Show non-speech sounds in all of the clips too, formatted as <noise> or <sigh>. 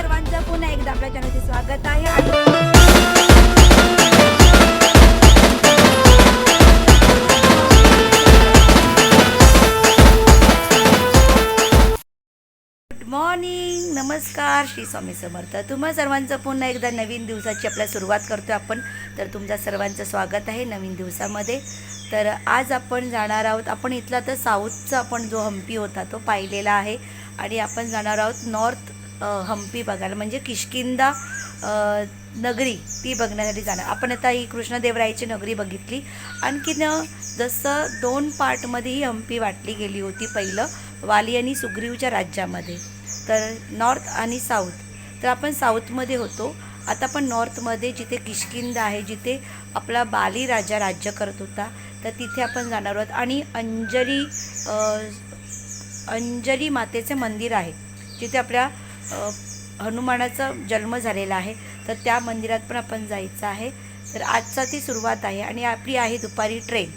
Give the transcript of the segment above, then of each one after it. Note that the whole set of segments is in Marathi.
सर्वांचं पुन्हा एकदा आपल्या चॅनलचे स्वागत आहे. गुड मॉर्निंग नमस्कार श्री स्वामी समर्थ. तुम्हा सर्वांचं पुन्हा एकदा नवीन दिवसाची आपल्या सुरुवात करतो आपण. तर तुमचा सर्वांचं स्वागत आहे नवीन दिवसामध्ये. तर आज आपण जाणार आहोत आपण इथला तर साऊथचा आपण जो हम्पी होता तो पाहिलेला आहे. आणि आपण जाणार आहोत नॉर्थ हम्पी बघायला. म्हणजे किशकिंदा नगरी ती बघण्यासाठी जाणार. आपण आता ही कृष्णदेवरायची नगरी बघितली. आणखीन जसं दोन पार्टमध्ये ही हम्पी वाटली गेली होती पहिलं वाली आणि सुग्रीवच्या राज्यामध्ये. तर नॉर्थ आणि साऊथ. तर आपण साऊथमध्ये होतो. आता आपण नॉर्थमध्ये जिथे किशकिंद आहे जिथे आपला बाली राजा राज्य करत होता तर तिथे आपण जाणार आहोत. आणि अंजली अंजली मातेचे मंदिर आहे जिथे आपल्या हनुमानाचा जन्म झालेला आहे. तर त्या मंदिरात पण आपण जायचं आहे. तर आजचा ती सुरुवात आहे आणि आपली आहे दुपारी ट्रेन.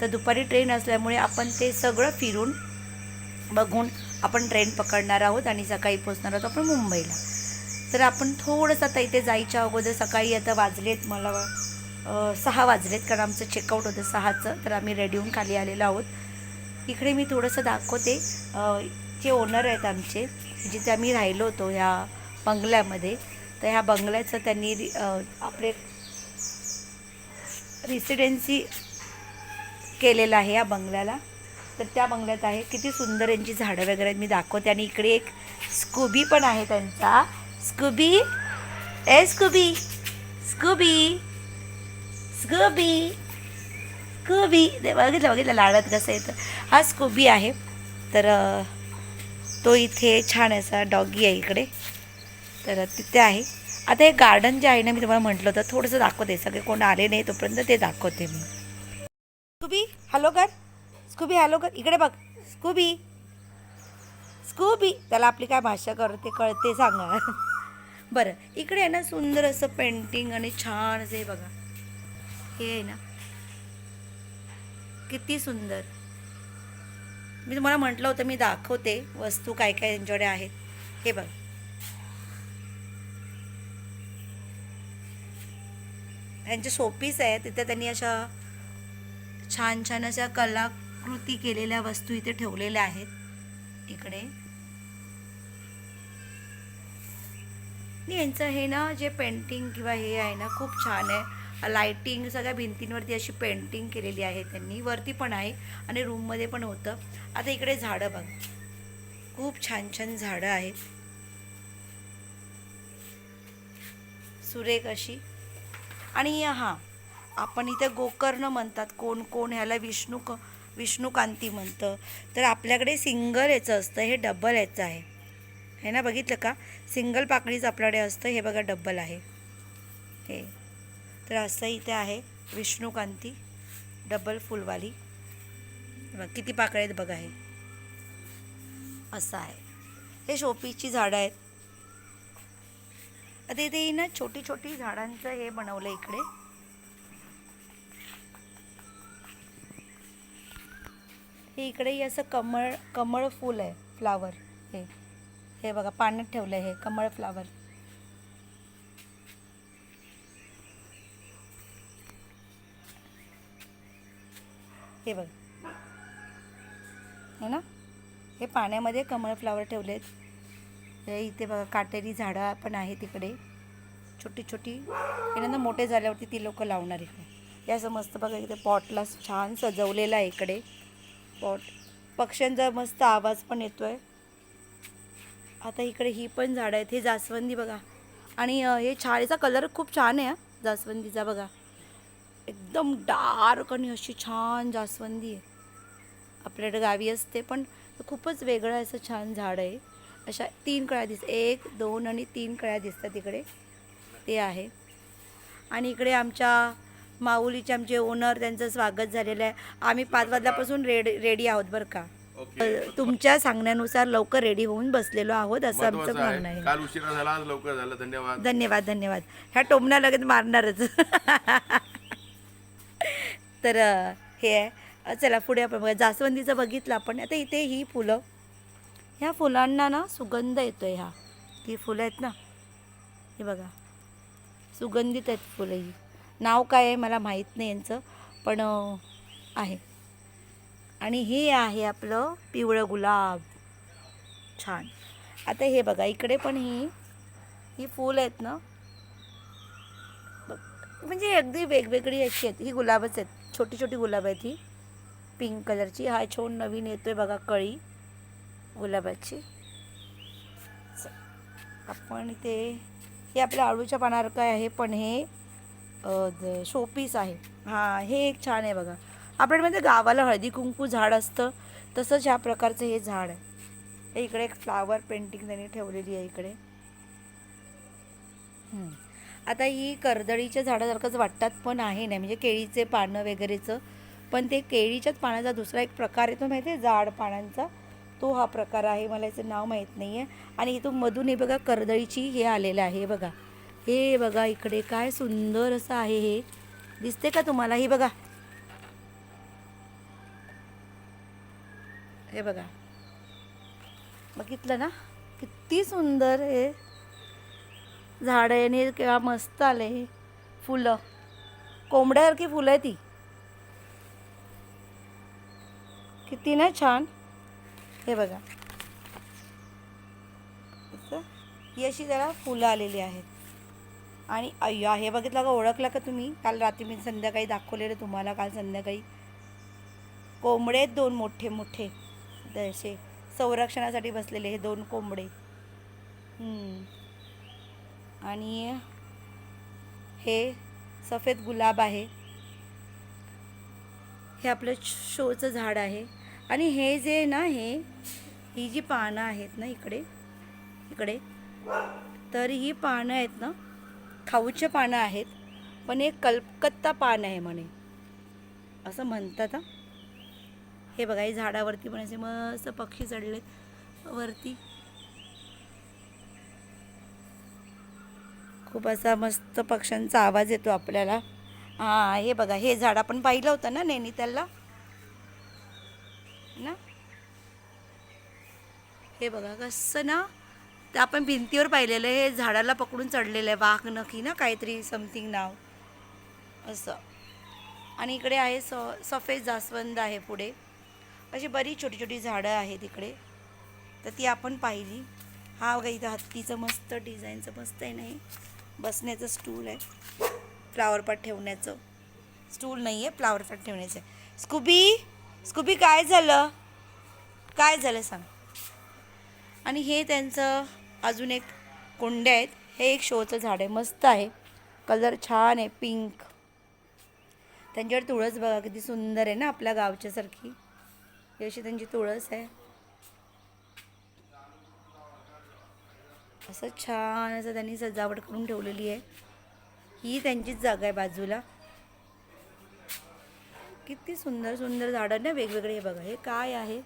तर दुपारी ट्रेन असल्यामुळे आपण ते सगळं फिरून बघून आपण ट्रेन पकडणार आहोत आणि सकाळी पोचणार आहोत आपण मुंबईला. तर आपण थोडंसं आता इथे जायच्या अगोदर सकाळी आता वाजलेत मला सहा वाजलेत कारण आमचं चेकआउट होतं सहाचं. तर आम्ही रेडी होऊन खाली आलेलो आहोत. इकडे मी थोडंसं दाखवते. जे ओनर आहेत आमचे म्हणजे जिथे आम्ही राहिलो होतो ह्या बंगल्यामध्ये तर ह्या बंगल्याचं त्यांनी रि- आपले रेसिडेन्सी केलेलं आहे या बंगल्याला. तर त्या बंगल्यात आहे. किती सुंदर यांची झाडं वगैरे मी दाखवते. आणि इकडे एक स्कूबी पण आहे त्यांचा. स्कूबी? ए स्कूबी? स्कूबी? स्कूबी? स्कूबी? बघितलं बघितलं. लाडत कसं येतं हा स्कूबी आहे. तर तो इथे छान असा डॉगी आहे इकडे. तर तिथे आहे. आता हे गार्डन जे आहे ना मी तुम्हाला म्हटलं होतं थोडंसं दाखवते. सगळे कोण आले नाही तोपर्यंत ते दाखवते मी. स्कूबी हॅलो कर स्कूबी हॅलो कर इकडे बघ. स्कूबी. स्कूबी. त्याला आपली काय भाषा करते कळते सांगा. बरं इकडे आहे ना सुंदर असं पेंटिंग आणि छान असं हे बघा. हे आहे ना. किती सुंदर. मी तुम्हाला म्हटलं होतं मी दाखवते वस्तू काय काय यांच्याकडे आहेत. हे बघ. यांचे सोपीस आहे तिथे त्यांनी अशा छान छान अशा कलाकृती केलेल्या वस्तू इथे ठेवलेल्या आहेत. इकडे. यांचं हे ना जे पेंटिंग किंवा हे आहे ना खूप छान आहे. लायटिंग सगळ्या भिंतींवरती अशी पेंटिंग केलेली आहे त्यांनी. वरती पण आहे आणि रूममध्ये पण होतं. आता इकडे झाडं बघ. खूप छान छान झाडं आहेत. सुरेख अशी. आणि हां आपण इथे गोकर्ण म्हणतात. कोण कोण ह्याला विष्णू क विष्णुकांती म्हणतं. तर आपल्याकडे सिंगल याचं असतं. हे डबल याचं आहे. हे ना बघितलं का? सिंगल पाकळीच आपल्याकडे असतं. हे बघा डब्बल आहे. हे. तर असं इथे आहे विष्णुकांती डबल फुलवाली. किती पाकळ्या आहेत बघा हे. असं आहे. हे शोपीची झाडं आहेत. आता इथे ना छोटी छोटी झाडांचं हे बनवलं इकडे. हे इकडे असं कमळ कमळ फूल आहे फ्लावर. हे हे बघा पाण्यात ठेवलं आहे हे कमळ फ्लावर. हे बघ. हे ना? हे पाण्यामध्ये कमळ फ्लावर ठेवलेत. हे इथे बघा काटेरी झाडं पण आहेत तिकडे छोटी छोटी. यानंतर मोठे झाल्यावरती ती लोक लावणार इकडे या असं मस्त बघा इथे पॉटला छान सजवलेलं आहे इकडे. पॉट. पक्ष्यांचा मस्त आवाज पण येतो आहे आता इकडे ही पण झाडं आहेत. हे जास्वंदी बघा. आणि हे छाळीचा कलर खूप छान आहे जास्वंदीचा बघा. एकदम डार्क आणि अशी छान जास्वंदी आहे. आपल्याकडे गावी असते पण खूपच वेगळं असं छान झाड आहे. अशा तीन कळ्या दिसत एक दोन आणि तीन कळ्या दिसतात इकडे ते आहे. आणि इकडे आमच्या माऊलीचे आमचे ओनर त्यांचं स्वागत झालेलं आहे. आम्ही पाच वाजल्यापासून रेडी रेडी आहोत बरं का. तुमच्या सांगण्यानुसार लवकर रेडी होऊन बसलेलो आहोत असं आमचं म्हणणं आहे. आहे. काल उशिरा झाला आज लवकर झालं. धन्यवाद. धन्यवाद धन्यवाद. ह्या टोमना लगेच मारणारच. <laughs> तर हे आहे. चला पुढे आपण बघा जास्वंदीचं बघितलं आपण. आता इथे ही फुलं. ह्या फुलांना ना सुगंध येतो आहे ह्या ही फुलं आहेत ना. हे बघा. सुगंधित आहेत फुलं ही. नाव काय आहे मला माहीत नाही यांचं पण आहे. आणि हे आहे आपलं पिवळं गुलाब. छान. आता हे बघा इकडे पण ही ही फुलं आहेत ना. बघ, म्हणजे अगदी वेगवेगळी अशी आहेत. ही गुलाबच आहेत. छोटी छोटी गुलाब आहेत ही पिंक कलरची हा छोड नवीन येतो आहे बघा कळी गुलाबाची. आपण इथे हे आपल्या आळूच्या काय आहे? पण हे शोपीस आहे. हां हे एक छान आहे बघा. आपल्यामध्ये गावाला हळदी कुंकू झाड असतं. तसंच ह्या प्रकारचं हे झाड आहे. इकडे एक फ्लावर पेंटिंग त्यांनी ठेवलेली आहे इकडे. हम्म. आता ही कर्दळीच्या झाडासारखंच वाटतात पण आहे नाही. म्हणजे केळीचे पानं वगैरेचं. पण ते केळीच्याच पानाचा दुसरा एक प्रकार आहे तो माहिती आहे? जाड पानांचा. तो हा प्रकार आहे. मला याचं नाव माहीत नाही आहे आणि इथून मधून हे बघा कर्दळीची हे आलेलं आहे हे बघा. हे बघा इकडे काय सुंदर असं आहे हे. दिसते का तुम्हाला? हे बघा. हे बघा. बघितलं ना? किती सुंदर हे. झाडेने किंवा मस्त आले हे फुलं. कोंबड्यासारखी फुलं आहे ती. किती ना छान. हे बघा. असं. ही अशी जरा फुलं आलेली आहेत. आणि अय्या हे बघितलं का? ओळखलं का तुम्ही? काल रात्री मी संध्याकाळी दाखवलेलं तुम्हाला काल संध्याकाळी. कोंबडे आहेत दोन मोठे मोठे. असे संरक्षणासाठी बसलेले हे दोन कोंबडे. हम्म. आणि हे सफेद गुलाब आहे. हे आपलं शोचं झाड आहे. आणि हे जे ना हे ही जी पानं आहेत ना इकडे इकडे तर ही पानं आहेत ना खाऊचे पानं आहेत पण हे कलकत्ता पान आहे म्हणे. असं म्हणतात हे बघा हे झाडावरती पण असे मस्त पक्षी चढलेत. वरती खूप असा मस्त पक्ष्यांचा आवाज येतो आपल्याला. हां हे बघा हे झाड आपण पाहिलं होतं ना नैनितालला? ना? हे बघा कसं ना ते आपण भिंतीवर पाहिलेलं आहे हे झाडाला पकडून चढलेलं आहे वाघ नखी ना काहीतरी समथिंग नाव. असं. आणि इकडे आहे स सफेद जास्वंद आहे पुढे. अशी बरी छोटी छोटी झाडं आहेत इकडे. तर ती आपण पाहिली. हा बघा इथं हत्तीचं मस्त डिझाईनचं मस्त आहे नाही बसण्याचं स्टूल आहे. फ्लावर पॉट ठेवण्याचं. स्टूल नाही आहे फ्लावर पॉट ठेवण्याचं आहे. स्कूबी स्कूबी काय झालं? काय झालं सांग. आणि हे त्यांचं अजून एक कुंड्या आहेत. हे एक शोचं झाड आहे. मस्त आहे. कलर छान आहे. पिंक त्यांच्यावर तुळस बघा किती सुंदर आहे ना आपल्या गावच्यासारखी. ही अशी त्यांची तुळस आहे. असं छान असं त्यांनी सजावट करून ठेवलेली आहे. ही त्यांचीच जागा आहे बाजूला. किती सुंदर सुंदर झाडं ना वेगवेगळे हे बघा. हे काय आहे?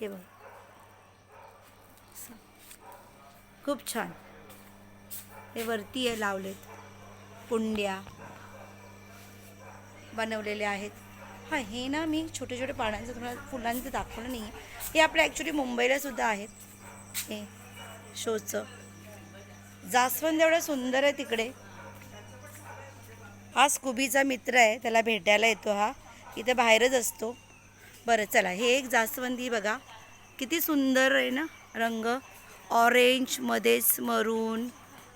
हे बघा. खूप छान. हे वरती आहे लावलेत. कुंड्या बनवलेले आहेत. हां हे ना मी छोटे छोटे पानांचं तुम्हाला फुलांचं दाखवलं नाही आहे हे आपल्या ॲक्च्युली मुंबईला सुद्धा आहेत. हे शोचं. जास्वंद एवढं सुंदर आहे तिकडे. हा स्कुबीचा मित्र आहे त्याला भेटायला येतो हा. इथे बाहेरच असतो. बरं चला हे एक जास्वंदी बघा. किती सुंदर आहे ना रंग. ऑरेंजमध्येच मरून.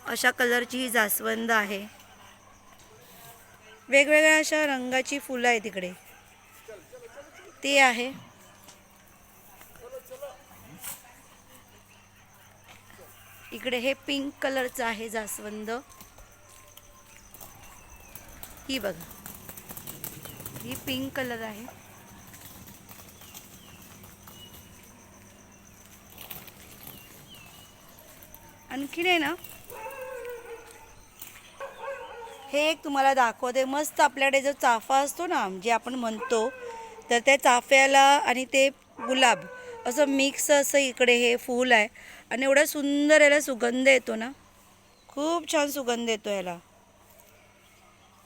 अशा कलरची ही जास्वंद आहे. वेगवेगळ्या अशा रंगाची फुलं आहे तिकडे. ते आहे. इकडे हे पिंक कलरचं आहे जास्वंद. ही बघा. ही पिंक कलर आहे. आणखीन आहे ना हे एक तुम्हाला दाखवते. मस्त आपल्याकडे जो चाफा असतो ना जे आपण म्हणतो तर त्या चाफ्याला आणि ते गुलाब असं मिक्स असं इकडे हे फूल आहे. आणि एवढा सुंदर याला सुगंध येतो ना. खूप छान सुगंध येतो याला.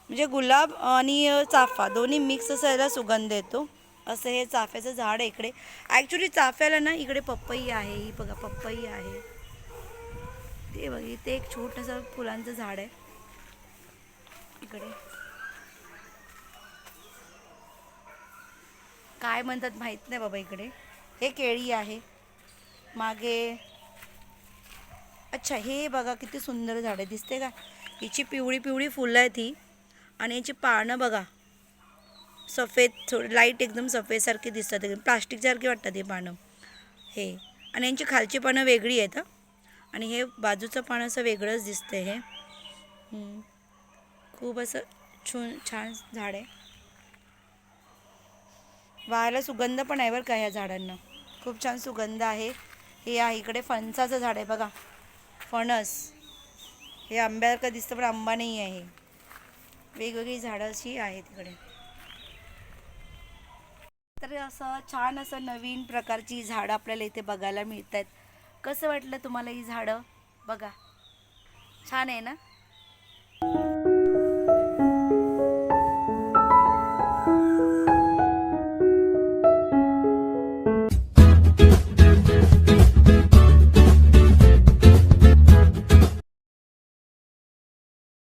म्हणजे गुलाब आणि चाफा दोन्ही मिक्स असं याला सुगंध येतो. असं हे चाफ्याचं झाड आहे इकडे. ॲक्च्युली चाफ्याला ना इकडे पपई आहे ही बघा पपई आहे. ते बघ इथे एक छोटंसं फुलांचं झाड आहे. इकडे. काय म्हणतात माहीत नाही बाबा इकडे. हे केळी आहे. मागे अच्छा हे बघा किती सुंदर झाड आहे दिसते का? हिची पिवळी पिवळी फुलं आहेत ही. आणि याची पानं बघा. सफेद थोडी लाइट एकदम सफेदसारखी दिसतात. एकदम प्लास्टिकसारखी वाटतात हे पानं. हे. आणि यांची खालची पानं वेगळी आहेत आणि हे बाजूचं पान असं वेगळंच दिसतंय हे. खूप असं छू छान झाड आहे. वाहायला सुगंध पण आहे बरं का ह्या झाडांना. खूप छान सुगंध आहे. हे आहे इकडे फणसाचं झाड आहे बघा. फणस. हे आंब्यासारखं दिसतं पण आंबा नाही आहे. वेगवेगळी झाडं अशी आहेत इकडे. तर असं छान असं नवीन प्रकारची झाडं आपल्याला इथे बघायला मिळत आहेत कसं वाटलं तुम्हाला ही झाडं? बघा. छान आहे ना?